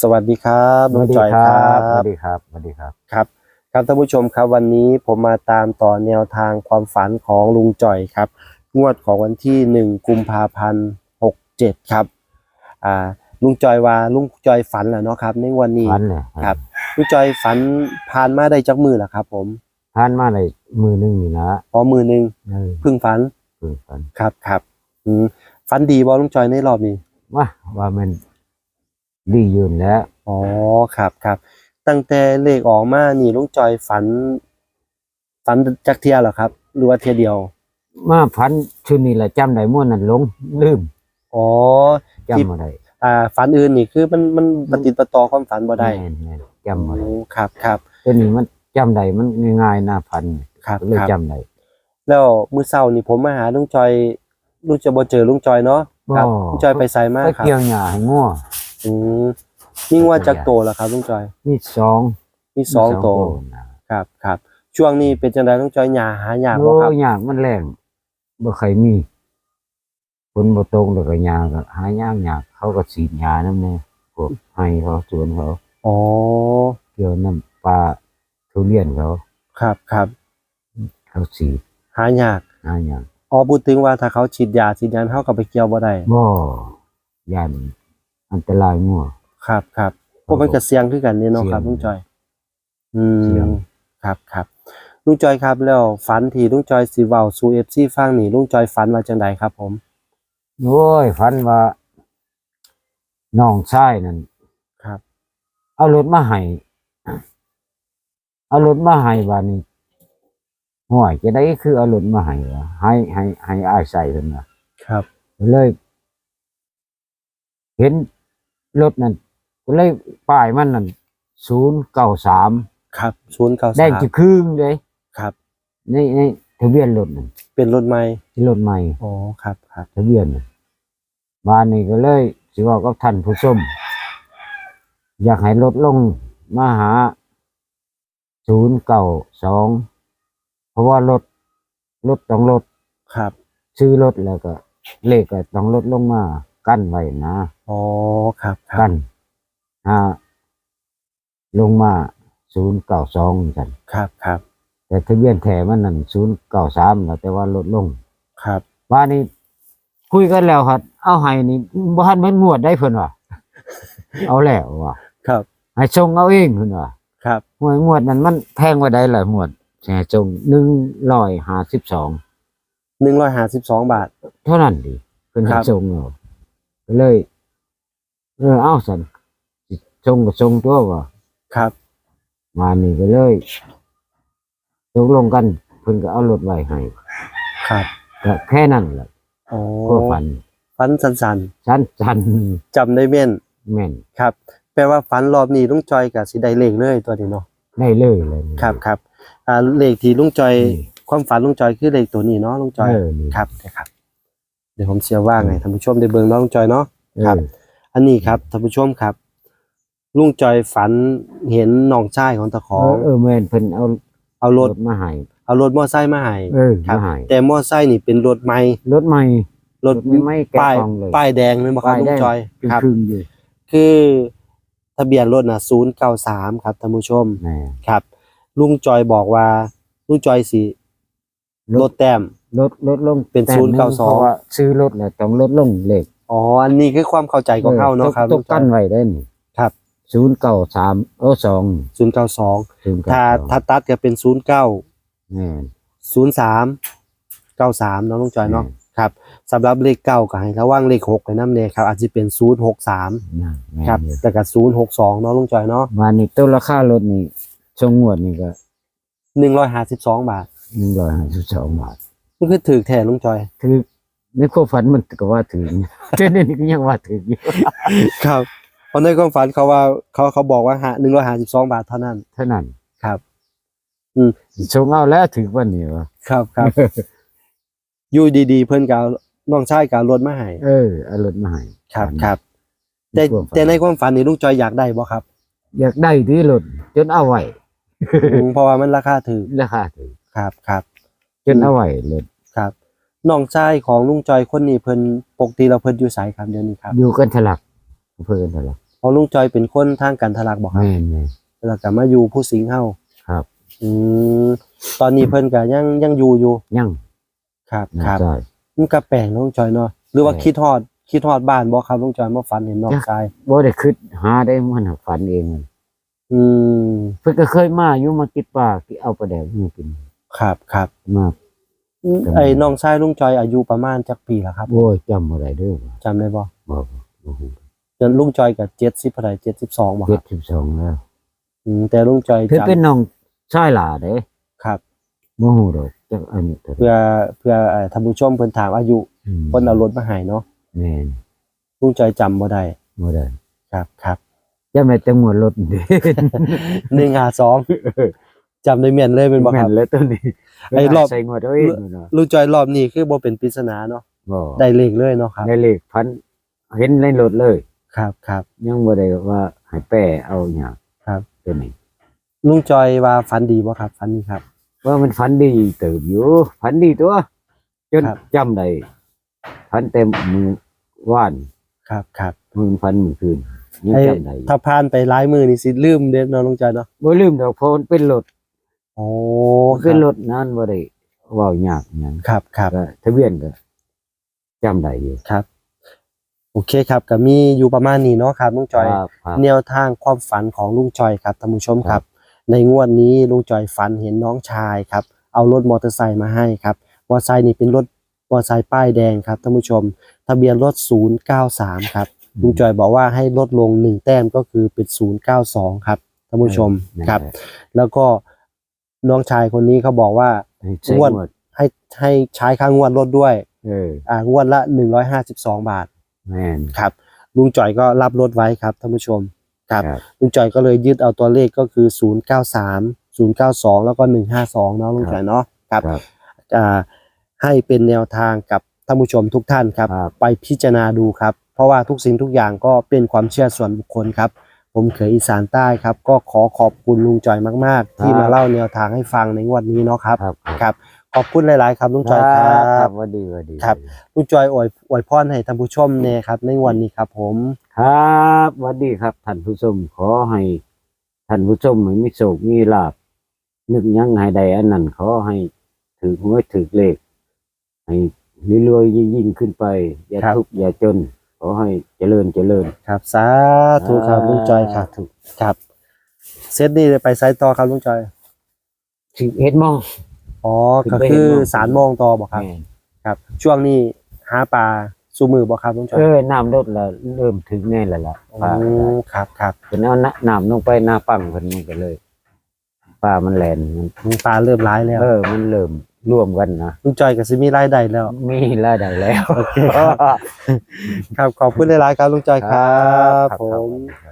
สวัสดีครับสน้อวังสดีจอยคครัรับบสวัสดีครับสวัสดีครับครับ ครับท่านผู้ชมครับวันนี้ผมมาตามต่อแนวทางความฝันของลุงจ่อยครับ งวดของวันที่หนึ่งกุมภาพันธ์หกเจ็ดครับอ่าลุงจอยว่าลุงจอยฝันแหละเนาะครับในวันนี้พันเลยครับลุงจอยฝันผ่านมาได้จักมือแล้วครับ ผมพันมาเลยมือหนึงนี่นะพอมือหนึงเออเพึ่งฝันคือพันครับครับอืมฝันดีบอลุงจอยในรอบนี้ว่าว่ามัน ดีอยืนแล้ว อ๋อครับครับ ตั้งแต่เลขออกมานี่ลุงจอยฝัน ฝันจักเทียเหรอครับ หรือว่าเทียเดียว มาพันชุดนี้แหละจำได้ม่วนนั่นลงลืมอ๋อจำบ่ได้อ่าฝันอื่นนี่คือมันมันปฏิดประต่อความฝันบ่ได้แม่นแม่นจำบ่ได้โอ้ครับครับ ตัวนี้มันจำได้มันง่ายๆนะพันครับเลยครับ จำได้แล้วมื้อเช้านี่ผมมาหาลุงจอยลุงจะบ่เจอลุงจอยเนาะครับลุงจอยไปไสมาไปครับ เกี่ยวหญ้าให้งัว อืมนี่ว่าจักโตแล้วครับลุงจอยมีสองมีสองโตนะครับครับ ช่วงนี้เป็นจังไดลุงจอยหญ้าหายากบ่โอ้ครับยากมันแรงบ่เคยมีฝนบ่ตกแล้วก็หญ้าก็หายากยากเขาก็ฉีดยานำแน่พวกให้เขาสวนเขาอ๋อเกี่ยวน้ำปลาทุเรียนเขาครับครับเขาสีดหายากหาอย่างอ๋อพูดถึงว่าถ้าเขาฉีดยาฉีดยาเฮาก็ไปเกี่ยวบ่ได้บ่ยัน อันตรายงัวครับครับพวกมันก็เสี่ยงคือกันนี่เนาะครับเสี่ยงลุงจอย อืเสี่ยมง ครับครับลุงจอยครับแล้วฝันที่ลุงจอยสิเว้าสู่ FC ฟังนี่ลุงจอยฝันว่าจังไดครับ ผม โอ้ยฝันว่าน้องชายนั่นครับ เอารถมาให้เอารถมาให้บาดนี้ห่วยจะได้คือเอารถมาให้วะให้ให้ให้อ้ายใส่เพิ่นน่ะ ครับ เลย เห็น รถนั่นก็เลยป้ายมันนั่น093ครับศูนย์เก้าได้สามจะครึ่งเลยครับในในทะเบียนรถนั่นเป็นรถใหม่ที่รถใหม่อ๋อครับครับทะเบียนน่ะบ้านนี้ก็เลยสิเว่ากับท่านผู้ชมอยากให้ลดลงมาหาศูนย์เก่าสองเพราะว่ารถรถต้องลดครับ ซื้อรถแล้วก็เลขก็ต้องลดลงมา กั้นไว้นะอ๋อครับครักั้บนหาลงมาศูนย์เก่าสองกัน ครับครับแต่ทะเบียนแถมันนั่นศูนย์เก่าสามแล้วแต่ว่าลดลงครับว่านี่คุยกันแล้วครับ เอาให้นี่บ้านมันงวดได้เพิ่นว่าเอาแล้วว่าครับให้ชงเอาเองเพิ่นว่าครับหวยงวดนั้นมันแพงกว่าใดล่ะงวดแห่ชงหนึ่งร้อยห้าสิบสองหนึ่งร้อยห้าสิบสองบาท เท่านั้นดิเพิ่นให้ครับชงเอา ก็เลย เออเอาสันสิชงก็ชงตัวว่าครับ มานี่ก็เลยตกลงกันเพิ่นก็เอารถไว้ให้ครับก็แค่นั้นแหละอ๋อก็ฝันฝันสันชันชันๆจำได้แม่นแม่นครับ แปลว่าฝันรอบนี้ลุงจอยกับสิได้เลขเลยตัวนี้เนาะได้เลยเลยครับครับอ่าเลขที่ลุงจอยนี่ความฝันลุงจอยคือเลขตัวนี้เนาะลุงจอยเออนี่ครับนะครับเดี๋ยวผมเสียว่าไงท่านผู้ชมได้เบิ่งเนาะลุงจอยเนาะครับเอออันนี้ครับท่านผู้ชมครับ ลุงจอยฝันเห็นน้องชายของตะขเออองเออแม่นเพิ่นเอาเอารถมาให้ เอารถมอไซค์มาให้เออครับมาให้ แต่มอไซค์นี่เป็นรถใหม่รถใหม่ รถรถไม่แกะป้ายกล่องเลยป้ายแดงเลยบ่ครับลุงจอยเป็นครับ ครึ่งอยู่คือทะเบียนรถน่ะ093ครับท่านผู้ชมแหม่ ครับ ลุงจอยบอกว่าลุงจอยสิลดแต้ม ลดลดลงเป็นแต้มหง092เพราะว่าซื้อรถแล้วต้องลดลงเลขอ๋ออันนี้คือความเข้าใจของเขาเนาะครับตลุกงจอกั้ยนไว้ได้นี่ครับ ศูนย์เก้าสามเออสองศูนย์เก้าสองศูนย์เก้าถ้าถ้าตัดก็เป็นศูนย์เก้า แม่น ศูนย์สามเก้าสามเนาะลุงจอยเนาะครับสำหรับเลขเก้าก็ให้ระวังเลขหกไว้น้ำเนี่ยครับอาจจะเป็นศูนย์หกสามนั่นแม่นครับอยู่ แต่กับศูนย์หกสองเนาะลุงจอยเนาะมานี่ต้นราคารถนี่ชงงวดนี่ก็หนึ่งร้อยห้าสิบสองบาทหนึ่งร้อยห้าสิบสองบาท นี่คือถือแทนลุงจอยคือในความฝันมันก็ว่าถึงเจ้านี่ก็ยังว่าถึงอยู่ครับเพราะในความฝันเขาว่าเขาเขาบอกว่าหาหนึ่งร้อยห้าสิบสองบาทเท่านั้น เท่านั้นครับชงเอาแล้วถึงวันนี้วะครับครับอยู่ดีๆ เพิ่นกเอาน้องชายกเอารถมาให้เออเอารถมาให้ครับฝันครับแต่ความฝันแต่ในความฝันนี่ลุงจอยอยากได้บ่ครับ อยากได้ที่รถจนเอาไว้อืมเพราะว่ามันราคาถูกราคาถึงครับครับจนเอาไว้รถครับ น้องชายของลุงจอยคนนี้เพิ่นปกติเราเพิ่นอยู่ไสครับเดี๋ยวนี้ครับอยู่กันทะลักอำเภอกันทะลักเพราะลุงจอยเป็นคนทางกันทะลักบอกครับแม่นแม่นแล้วก็มาอยู่ผู้สิงห์เฮาครับ อืมตอนนี้เพิ่นก็ยังยังอยู่อยู่ยังครับนะครับใช่มันก็แปลงเนาะลุงจอยเนาะหรือว่าใช่คิดฮอดคิดฮอดบ้านบ่ครับลุงจอยมาฝันเห็นน้องจ้ะ ชายบ่ได้คิดหาได้มันน่ะฝันเองมันอืมเพิ่นก็เคยมาอยู่มากินปลาที่เอาปลาแดกมากิน ครับครับมาจำ ไอ้น้องชายลุงจอยอายุประมาณจักปีแล้วครับโอ้ยจำบ่ได้เด้อว่ะจำได้บ่บ่บ่ฮู้จนลุงจอยก็70เท่าไหร่72บ่ครับ72แล้วอืมแต่ลุงจอยเพิ่นจำเป็นน้องชายหล่าเด้ครับ บ่ฮู้ดอกจักอันนี้เท่าไหร่เพื่อเพื่อเอ่อท่านผู้ชมเพิ่นถามอายุมเพิ่นเอารถมาให้เนาะแม่นลุงจอยจำบ่ได้บ่ได้ครับครับจำได้แต่หมวดรถเด้ 152 จำได้แม่นเลยเป็นบ่คแม่รับนแล้วตัวนี้ไอ้รอบ ใส่งวดเอาเองเนาะลุงจอยรอบนี้คือบ่เป็นปริศนาเนาะบ่ได้เลขเลยเนาะครับ ได้เลขพันเห็นในรถเลย ครับครับ ยังบ่ได้ว่าให้แป้เอาหยังครับ ตัวนี้ ลุงจอยว่าฝันดีบ่ครับฝันดีครับ ว่ามันฝันดีเติบอยู่ฝันดีตัว จนครับ จำได้ฝันเต็มมือว่านครับครับมือฝันมือคืนยังไอ้จำได้อยู่ถ้าผ่านไปหลายมือนี่สิลืมเด้เนาะลุงจอยเนาะบ่ลืมดอกเพราะมันเป็นรถ โอ้เป็นรถนั้นบ่ได้เว้ายากหยังครับครับก็ทะเบียนก็จำได้อยู่ครับ โอเคครับก็มีอยู่ประมาณนี้เนาะครับลุงจอย ครับครับ แนวทางความฝันของลุงจอยครับท่านผู้ชมคครัรับ บ ในงวดนี้ลุงจอยฝันเห็นน้องชายครับ เอารถมอเตอร์ไซค์มาให้ครับมอเตอร์ไซค์นี่เป็นรถมอเตอร์ไซค์ป้ายแดงครับท่านผู้ชม ทะเบียนรถ 093 ครับลุงจอยบอกว่าให้ลดลง 1 แต้มก็คือเป็น 092 ครับท่านผู้ชมนั่นแหละครับแล้วก็ น้องชายคนนี้เขาบอกว่าให้ใช้งวดงวดให้ให้ใช้ค่างวดรถด้วย เออ อ่างวดละ152บาทแม่น ครับ ลุงจ่อยก็รับรถไว้ครับท่านผู้ชมครับ ครับ ลุงจ่อยก็เลยยึดเอาตัวเลขก็คือ093 092แล้วก็152เนาะลุงจ่อยเนาะครับ ครับ อ่าให้เป็นแนวทางกับท่านผู้ชมทุกท่านครับ ครับ ไปพิจารณาดูครับ เพราะว่าทุกสิ่งทุกอย่างก็เป็นความเชื่อส่วนบุคคลครับ ผมเขยอีสานใต้ครับ ก็ขอขอบคุณลุงจ่อยมาก ๆ ที่มาเล่าแนวทางให้ฟังในงวดนี้เนาะครับครับครับ ขอบคุณหลาย ๆ ครับลุงจ่อยคครัรับบหวัดดีหวัดดีครับลุงจอยอวยอวยพรให้ท่านผู้ชมเนี่ยครับ ในวันนี้ครับ ผมครับหวัดดีครับท่านผู้ชมขอให้ท่านผู้ชมมีโชคมีลาภนึกหยังให้ใดอันนั้นขอให้ถือหวยถือเลขให้รวยๆยิ่งๆขึ้นไป อย่าทุกข์อย่าจน ขอให้เจริญเจริญ ครับสาธุครับลุงจอยครับถูกครับเซตนี้ไปไซต์ต่อครับลุงจอยสิบเอ็ดโมงอ๋อขึ้ก็นไปคือเห็นบ่สารโมงต่อบอกครับแม่นครับ ช่วงนี้หาปลาสูมือบอกครับลุงจอยเออน้ำลดแล้วเริ่มถึงแน่แล้วล่ะอืปลามครับครับเป็นเอาน้ำลงไปหน้าปังเพิ่นมันก็เลยปลามันแลนมันปลาเริ่มร้ายแล้วเออมันเริ่ม ร่วมกันนะลุงจอยกับซิมีรายได้แล้ว มีรายได้แล้ว โอเคครับ ครับขอบคุณหลายๆครับลุงจอยครับครับผมครับ